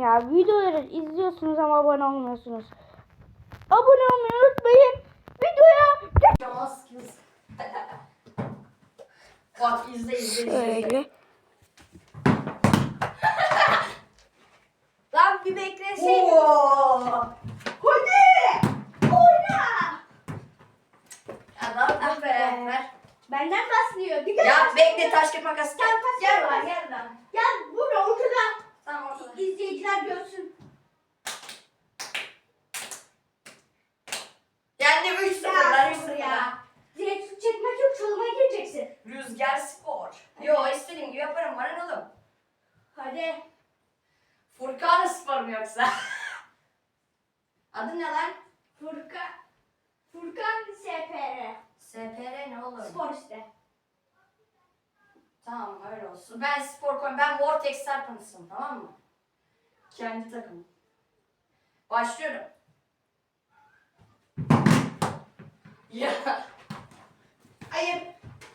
ya. Videoları izliyorsunuz ama abone olmuyorsunuz. Abone olmayı unutmayın. Videoya. Bak izle izle izle. Şöyle. Lan bir bekleseydin. Oo. Hadi. Oyna. Ya ne yaptın be? Ver. Benden başlıyor. Dikkat Ya et. bekle taş kağıt makas. Gel, taş Gel kağıt lan makas. gel lan. Gel burada ortada. Tamam ortada. İzleyiciler görsün. Yendim 3-0 lan 3-0 ya. Direkt şut çekmek yok çalıma gireceksin. Rüzgar spor. Yo istediğim gibi yaparım bana ne oğlum. Hadi. Furkan spor mu yoksa? Adın ne lan? Furkan. Furkan SPR. SPR ne oğlum? Spor işte. Tamam öyle olsun. Ben spor Vortex Serpent'sın tamam mı? Kendi takımım. Başlıyorum. Ya. Hayır.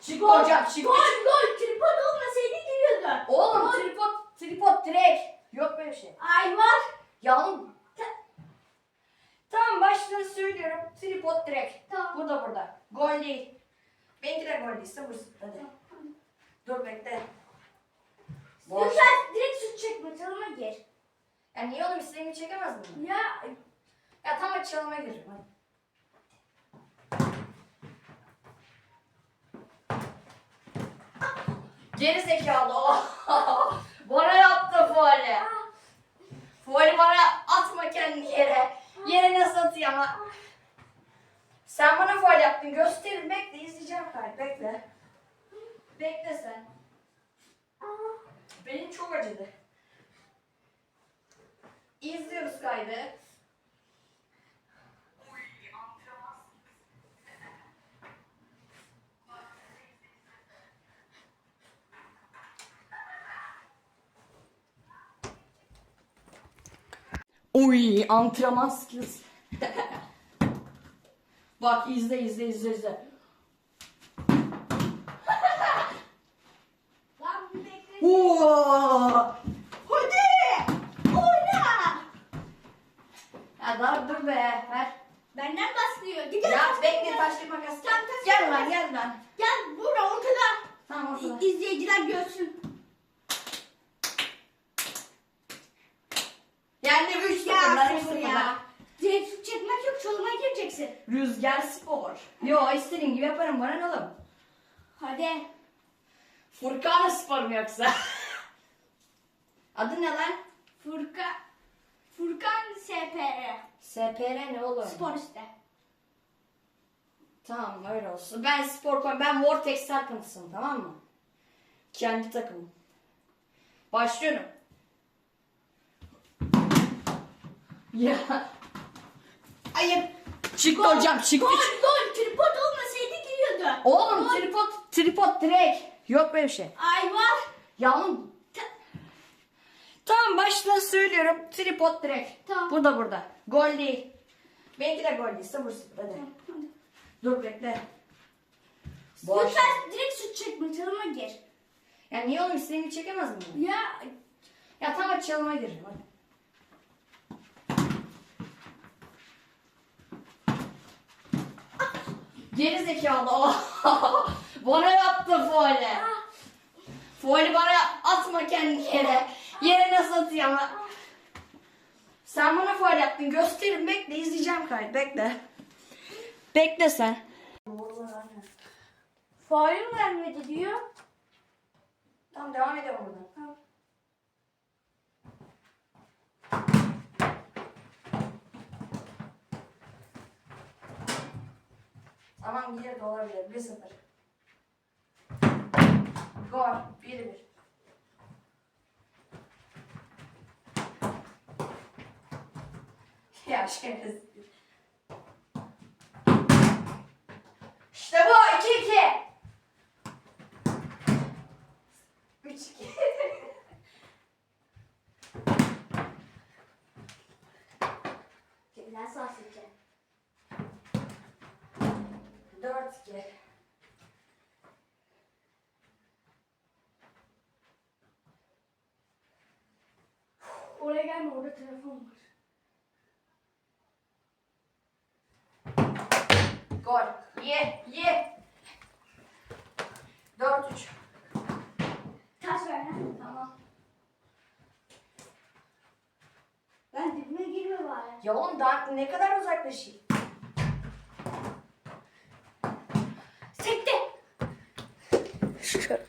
Çık hocam çık. Gol gol. Tripod olmasaydı giriyordu. Oğlum tripod, tripod direkt. Yok böyle şey. Ay var. Ya oğlum. ta- Tamam baştan söylüyorum. Tripod direkt. Tamam. Bu da burada. Gol değil. Benimki de gol değil. Sıfır sıfır hadi. Dur bekle. Boş. Lütfen direkt şut çekme çalıma gir. Ya niye oğlum istediğimi çekemez miyim? Ya Ya tam açılmaya gireceğim hadi. Geri zekalı. bana yaptı faali. Faali bana atma kendini yere. Yere nasıl atıyor ama. Sen bana faal yaptın. Gösterin. Bekle izleyeceğim kayıt. Bekle. Bekle sen. Benim çok acıdı. İzliyoruz kaydı. Uy antrenman skills. Bak izle izle izle izle. lan bir bekle. Oo! Hadi. Oyna. Ya dur dur be ver. Benden başlıyor. Dikkat Ya et. bekle taş bir makas. Tamam, taş Gel kağıt lan makas. gel lan. Gel burada ortada. Tamam ortada. İ- İzleyiciler görsün. Yendim 3 0 Ya lan 3 sıfır 0 ya. lan. Direkt çekmek yok çalıma gireceksin. Rüzgar spor. Yo istediğim gibi yaparım bana ne oğlum. Hadi. Furkan spor mu yoksa? Adı ne lan? Furkan. Furkan SPR. SPR ne oğlum? Spor işte. Tamam öyle olsun. Ben spor koy. Ben Vortex Serpent'sın tamam mı? Kendi takımım. Başlıyorum. Ya. Hayır. Çıktı hocam çıktı. Gol gol. Tripod olmasaydı giriyordu. Oğlum Gol. tripod tripod direkt. Yok böyle bir şey. Ay var. Ya oğlum. ta- Tamam baştan söylüyorum. Tripod direkt. Tamam. Bu da burada. Gol değil. Benimki de gol değil. Sıfır sıfır hadi. Dur bekle. Boş. Lütfen direkt şut çekme çalıma gir. Ya niye oğlum istediğimi çekemez miyim? Ya Ya tam açılıma gireceğim hadi. Geri zekalı. bana yaptı faali. Faali bana atma kendi yere. Yere nasıl atıyor. Sen bana faal yaptın. Gösterin bekle izleyeceğim kayıt. Bekle. Bekle sen. faul vermedi diyor. Tamam devam edelim buradan. Gider de olabilir. 1-0. Gol. 1-1. Ya şerefsiz. İşte bu 2-2. 3-2. Kimden sağ seçeceğim? 4-2. Oraya oraya gelme orada telefon var. Gol. Ye, ye. 4-3. Taş ver lan. Tamam. Ben dibime girme bari. Ya oğlum daha ne kadar uzaklaşayım? Truk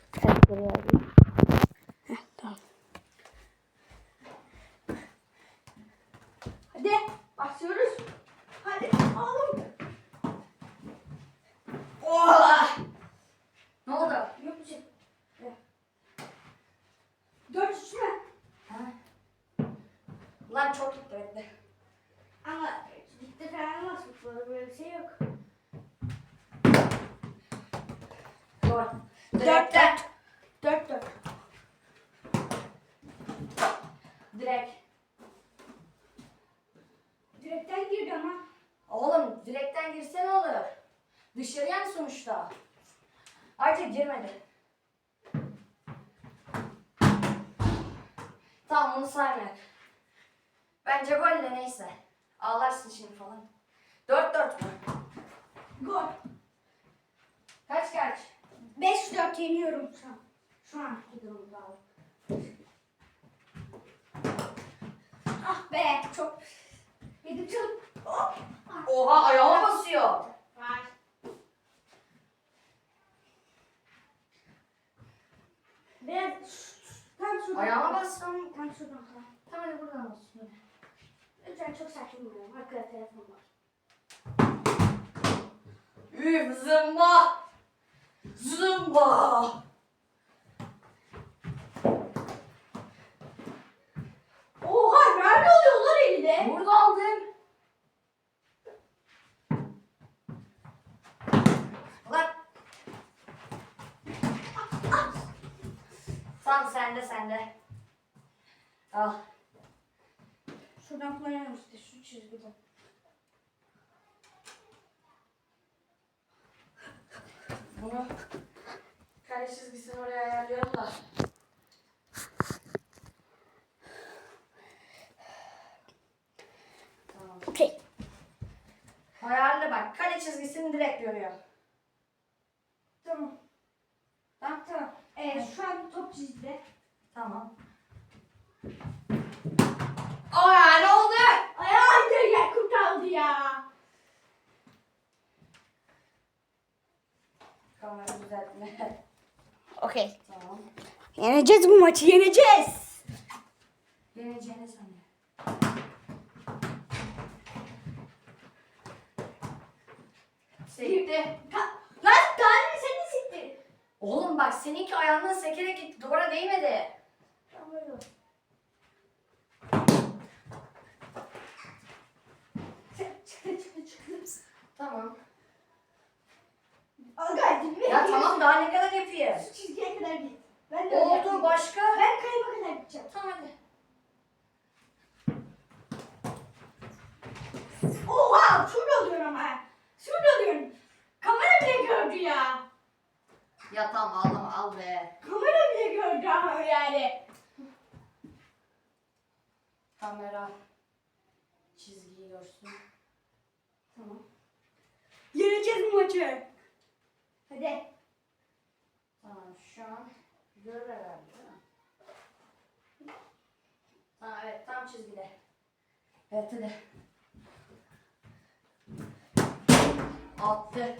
了 Dört Direkten. Dört dört. Direkt. Direkten girdi ama. Oğlum direkten girse ne olur? Dışarıya mı sonuçta? Artık girmedi. Tamam bunu saymayak. Bence gol de neyse. Ağlarsın şimdi falan. 4-4 mü? Gol. Kaç kaç? Beş dört yeniyorum şu an. Şu an durumda. Ah be çok. Yedim çalıp. Hop. Ah. Oha ayağıma basıyor. Var. Biraz tam şuradan. Ayağıma bassam. Tam şuradan falan. Tamam hadi buradan olsun. Lütfen çok sakin olun. Arkada telefon var. Üf zımba. Zımba. Oha nerede oluyorlar elinde? Burada aldım. Lan. Tamam sende sende. Al. Şuradan koyalım işte şu çizgiden. Bunu kare çizgisini oraya ayarlıyorum da. Tamam. Okey. Ayarlı bak. Kare çizgisini direkt görüyor. Tamam. Tamam. Tamam. Ee, şu an top çizgide. Tamam. Aa ne oldu? Ay hayır ya kurtardı ya. Kamera düzeltme. Okey. tamam. Yeneceğiz bu maçı yeneceğiz. Yeneceğini sanıyor. Sekti. Lan tane seni sikti. Oğlum bak seninki ayağından sekerek gitti. Duvara değmedi. Çıktı çıktı çıktı. Tamam. Ya tamam daha ne kadar yapayım? Şu çizgiye kadar git. Ben de öyle Oldu yapayım. başka. Ben kayıma kadar gideceğim. Tamam hadi. Oha şurada oluyor ama. Şurada oluyor. Kamera bile gördü ya. Ya tamam ağlama al be. Kamera bile gördü ama yani. Kamera çizgiyi görsün. Tamam. Yeneceğiz bu maçı. Hadi. Tamam şu an görür herhalde değil mi? Tamam evet tam çizgide. Evet hadi. Attı.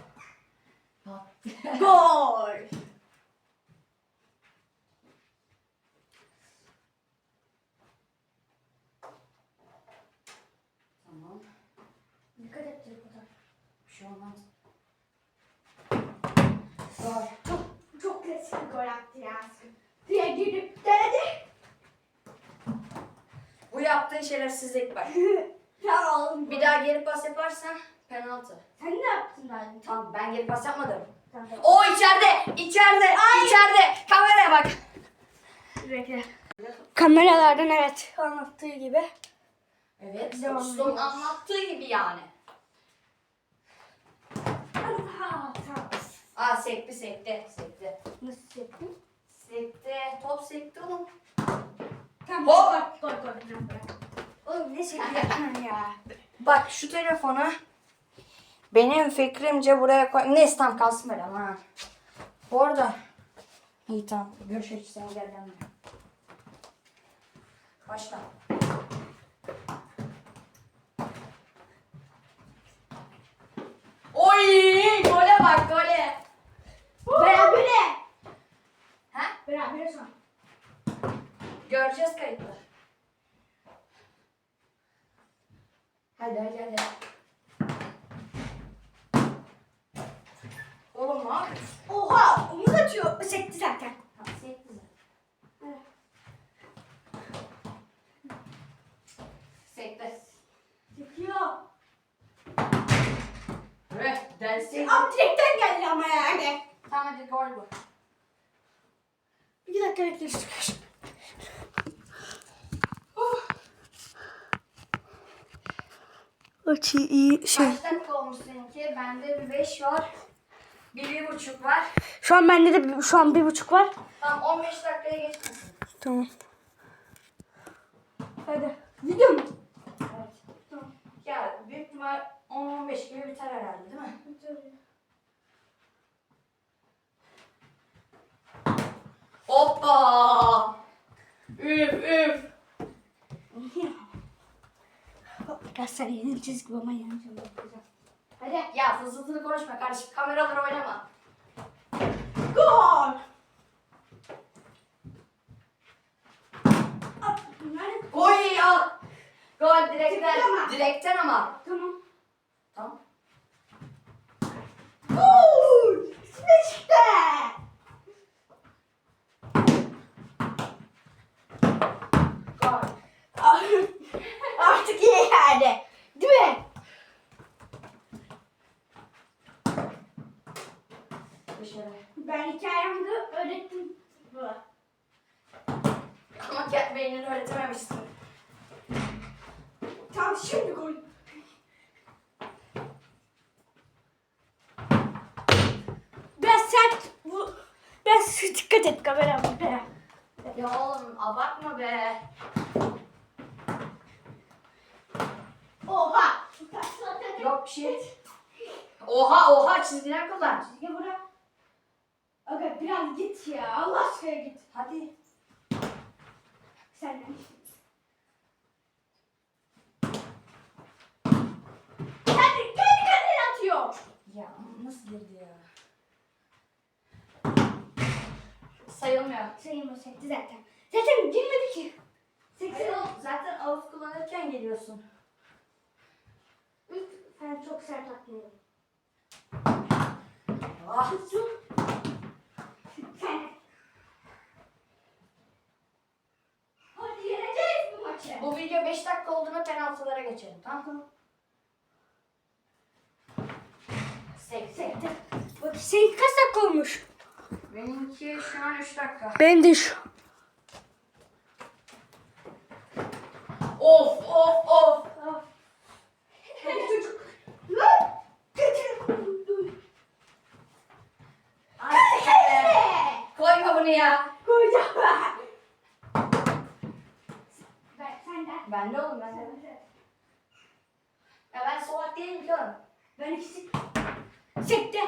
Attı. Gol. tamam. Dikkat et tripota. Bir şey olmaz. Gol. Çok çok klasik bir gol attı ya. Diye gidip denedi. Bu yaptığın şerefsizlik bak. ya oğlum. Bir daha geri pas yaparsan penaltı. Sen ne yaptın daha? Tamam ben geri pas yapmadım. Tamam. O içeride, içeride, içeride. Kameraya bak. Bekle. Kameralardan evet anlattığı gibi. Evet, ediyoruz. anlattığı gibi yani. Aa sekti, sekti, sekti. Nasıl? Sekti, oğlum. Tamam. Hop. Koy koy koy. Tamam, bırak. Oğlum ne çekiyorsun ya? Bak şu telefonu benim fikrimce buraya koy. Neyse tamam kalsın böyle ama. Bu arada. İyi tamam. Görüşürüz. Sen gel yanıma. Başla. Oy! Gole bak gole. Berabere. Ha? Berabere son. Göreceğiz kayıtları. Hadi hadi hadi. Oğlum ne yapıyorsun? Oha omuz atıyor. Sekti zaten. Ha, sekti zaten. Evet. Sekti. Sekiyor. Evet, dersi. Abi direkten geldi ama yani. Tamam hadi gol bu. Bir dakika bekle. Açı iyi şey. Kaç dakika olmuş seninki? Bende bir 5 var. Bir, bir buçuk var. Şu an bende de şu an bir buçuk var. Tamam 15 dakikaya geçmesin. Tamam. Hadi. Video mu? Evet. Tamam. Ya büyük ihtimal 10-15 gibi biter herhalde değil mi? Hoppa! Üf üf. Galatasaray yenil çizgi baba yeneceğim. bakacağım. Hadi ya fısıltılı konuşma kardeşim. Kameralara oynama. Gol! Oy al. Gol direkten. Ama. Direkten ama. Tamam. Tamam. Gol! Gol. Artık iyi yani. Değil mi? Dışarı. Ben hikayemde öğrettim. Bu. Ama kendi beynini öğretememişsin. Tamam şimdi gol. Biraz sert bu. Biraz dikkat et kamera burada. Ya oğlum abartma be. Oha! Şey. Oha oha çizgiler kullan. Ya bırak. Aga biraz git ya. Allah aşkına git. Hadi. Senden. Kendi, kendi kendine atıyor. Ya nasıl girdi ya? Sayılmıyor. Sayın o sekti zaten. Zaten girmedi ki. Sekti. zaten ağız kullanırken geliyorsun. Ben çok sert atmıyorum. Ah. Hadi yeneceğiz bu maçı. Bu video 5 dakika olduğunda penaltılara geçelim tamam mı? Sekti. Sekti. Bak senin kaç dakika olmuş? Benimki şu an 3 dakika. Ben de şu. Of of of. Ah. Hadi çocuk. Lan. Getir. Artık be. Koyma bunu ya. Koyacağım ben. Ben senden. Ben de oğlum ben de. Ya ben solak değilim ki oğlum. Ben ikisi. Sekti.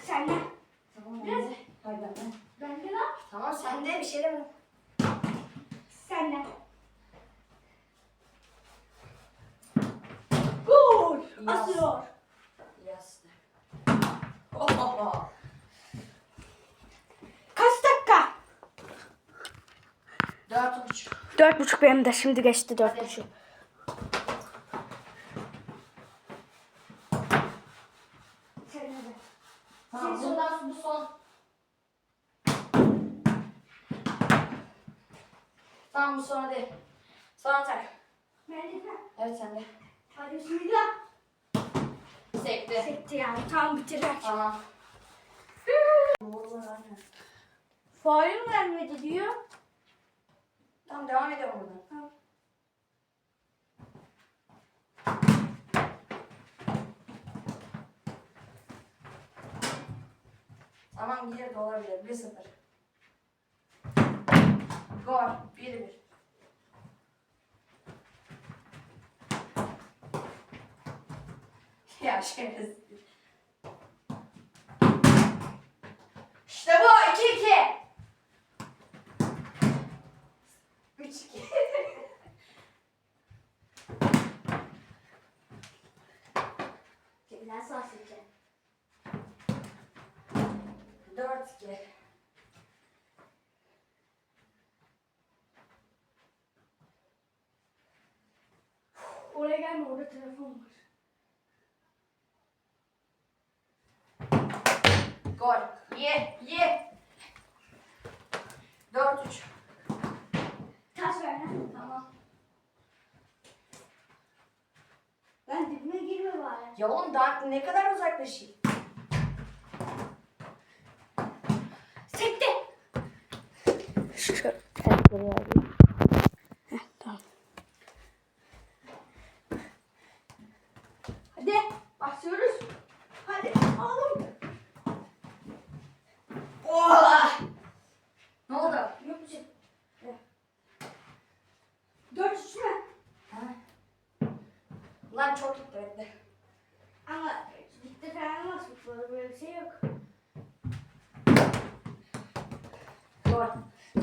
Senden. Tamam Biraz- ben de. Hayır ben de. Bende lan. Tamam sen de bir şey deme. Senden. Gol. Yaz. Asıyor. Yaz. Oh, oh, oh. Kaç dakika? Dört buçuk. Benim de şimdi geçti dört buçuk. De. Tamam Sen- bundan sonra bu son. Tamam bu son değil. Sonra tak. Bende de. Evet sende. Hadi bismillah. Sekti. Sekti yani. Tam bitirecek. Tamam. Faul mu vermedi diyor. Tamam devam edelim buradan. Tamam. Tamam geri de olabilir. 1-0. Gol. 1-1. Ya şerefsiz. İşte bu 2-2. 3-2. Cebinden sağ seçeceğim. 4-2. Oraya gelme orada telefon var. Gol. Ye, ye. 4-3. Taş ver lan. Tamam. Ben dibime girme bari. Ya oğlum daha ne kadar uzaklaşayım? Sandal.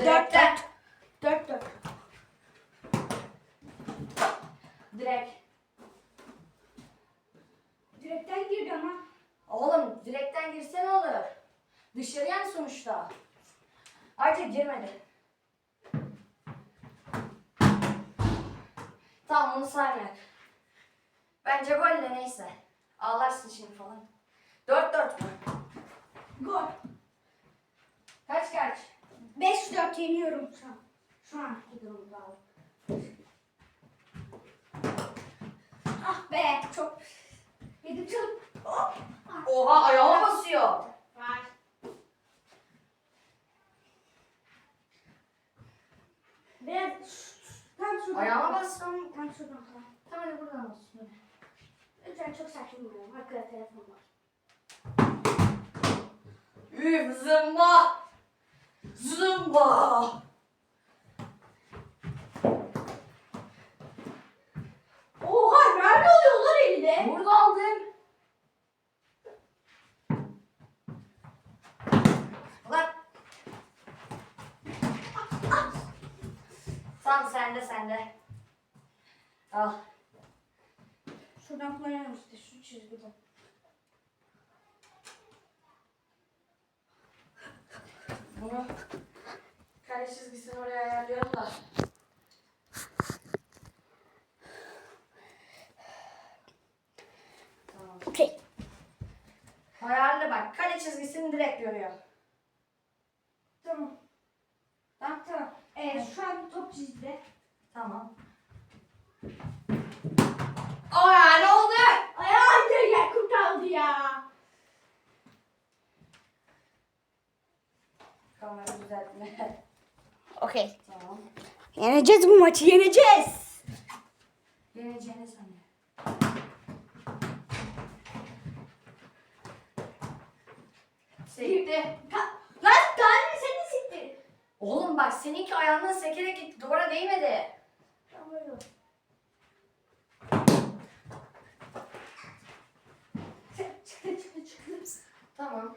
Dört dört. Dört dört. Direkt. Direkten girdi ama. Oğlum direkten girse ne olur? Dışarıya mı sonuçta? Ayrıca girmedi. Tamam bunu saymayak. Bence gol de neyse. Ağlarsın şimdi falan. 4-4 mü? Gol. Kaç kaç? Beş dört yeniyorum şu an. Şu anki durumda. Ah be çok. Yedim çalıp. Hop. Oha ayağıma basıyor. Var. Biraz tam şuradan. Ayağıma bastım. Tam şuradan falan. Tamam hadi buradan olsun. Lütfen çok sakin olun. Arkada telefon var. Üf zımba. Zımba. Oha nerede elinde? Burada aldım. Lan. Tamam sende sende. Al. Şuradan koyalım işte şu çizgiden. Bunu kare çizgisini oraya ayarlıyorum da. Tamam. Okey. Ayarlı bak. Kare çizgisini direkt görüyor. Tamam. Tamam. Tamam. Ee, şu an top çizdi. Tamam. Aa ne oldu? Ay hayır ya kurtardı ya. Kamera düzeltme. Okey. tamam. Yeneceğiz bu maçı yeneceğiz. Yeneceğini Sekti. Lan tane seni sikti. Oğlum bak seninki ayağından sekerek gitti. Duvara değmedi. Çıktı çıktı çıktı. Tamam.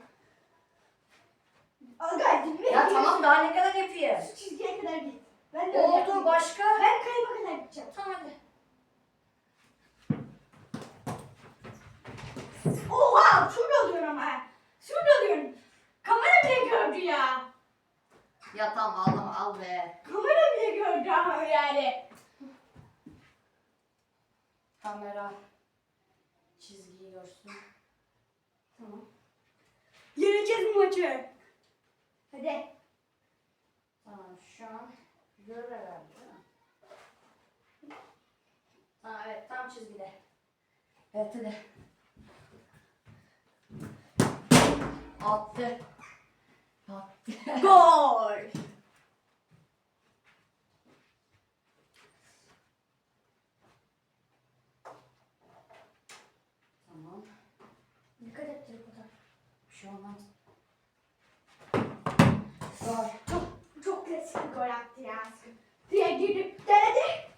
Aga dibime Ya tamam daha ne kadar yapayım? Şu çizgiye kadar git. Ben de öyle Oldu yapayım. başka? Ben kayıma kadar gideceğim. Tamam hadi. Oha şurada alıyorum ha. Şurada alıyorum. Kamera bile gördü ya. Ya tamam ağlama al be. Kamera bile gördü ama yani. Kamera çizgiyi görsün. Tamam. Yeneceğiz bu maçı. Hadi. Tamam şu an görür herhalde? Tamam evet tam çizgide. Evet hadi. Attı. Attı. Gol. tamam. Dikkat et Triko'da. Bir şey olmaz. Gol. Çok, çok klasik bir gol attı ya. Diye girip denedi.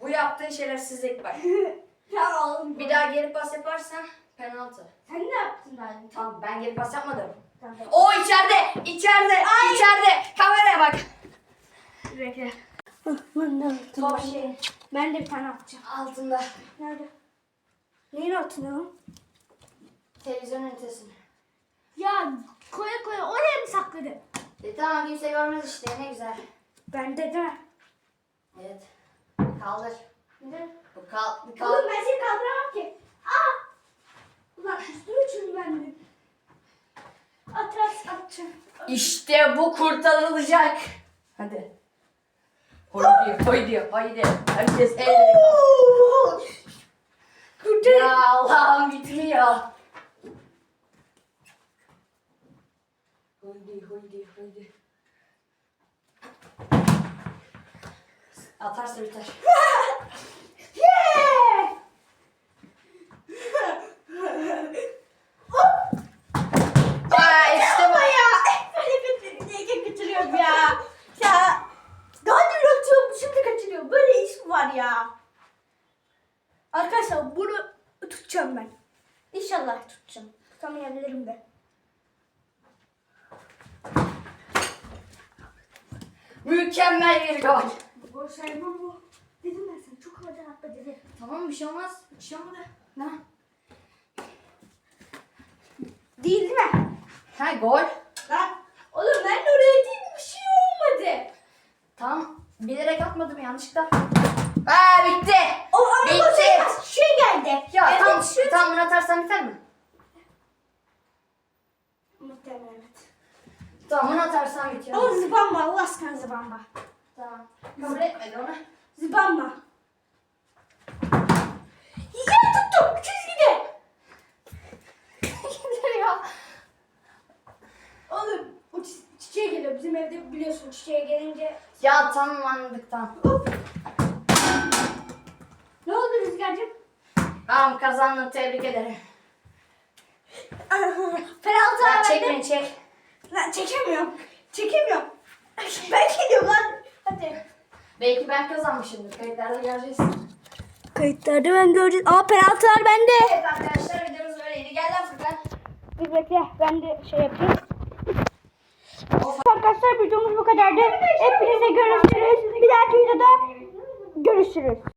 Bu yaptığın şeyler sizlik var. tamam. Bir daha geri pas yaparsan penaltı. Sen ne yaptın daha? Tamam ben geri pas yapmadım. Tamam. O içeride, içeride, içeride. Kameraya bak. Bekle. Ben de attım. Top şey Ben de bir tane atacağım. altında. Nerede? Neyin altında lan? Televizyon ünitesini. Ya koya koya oraya mı sakladın? E tamam kimse görmez işte ne güzel. Bende mi? Evet. Kaldır. Neden? Bu kal, Oğlum kal. ben seni kaldıramam ki. Ben de. Atacağım. İşte bu kurtarılacak. Hadi. Haydi, haydi, haydi. Herkes Kurtar. Ya Allah'ım bitmiyor. Haydi, haydi, haydi. Atarsa biter. Yeah! Ya işte bu. ya. Böyle bir niye kaçırıyorum ya. Ya. Daha dün atıyorum şimdi kaçırıyorum. Böyle iş mi var ya? Arkadaşlar bunu tutacağım ben. İnşallah tutacağım. Tutamayabilirim de. Mükemmel bir gol. Gol saymam bu. Dedim ben sana çok havadan atma dedim. Tamam bir şey olmaz. Bir şey olmadı. Ne? Değil değil mi? Ha gol. Lan oğlum ben de oraya değil bir şey olmadı. Tamam. Bilerek atmadım yanlışlıkla. Aa bitti. O ama Bitti. Bitti. şey geldi. Ya evet, tamam, şu- tamam bunu atarsan biter mi? Muhtemelen evet. Tamam bunu atarsan bitiyor. Ama zıbanma Allah aşkına zıbanma. Tamam. Kabul etmedi onu. Zıbanma. Ya tamam anladık tamam. Ne oldu Rüzgar'cığım? Tamam kazandın tebrik ederim. Penaltı Ya çek beni çek. Lan çekemiyorum. Çekemiyorum. Ben geliyorum lan. Hadi. Belki ben kazanmışımdır. Kayıtlarda göreceğiz. Kayıtlarda ben göreceğiz. Ama penaltılar bende. Evet arkadaşlar videomuz böyleydi. Gel lan Furkan. Bir bekle ben de şey yapayım. Arkadaşlar videomuz bu kadardı. Hepinize görüşürüz. Bir dahaki videoda görüşürüz.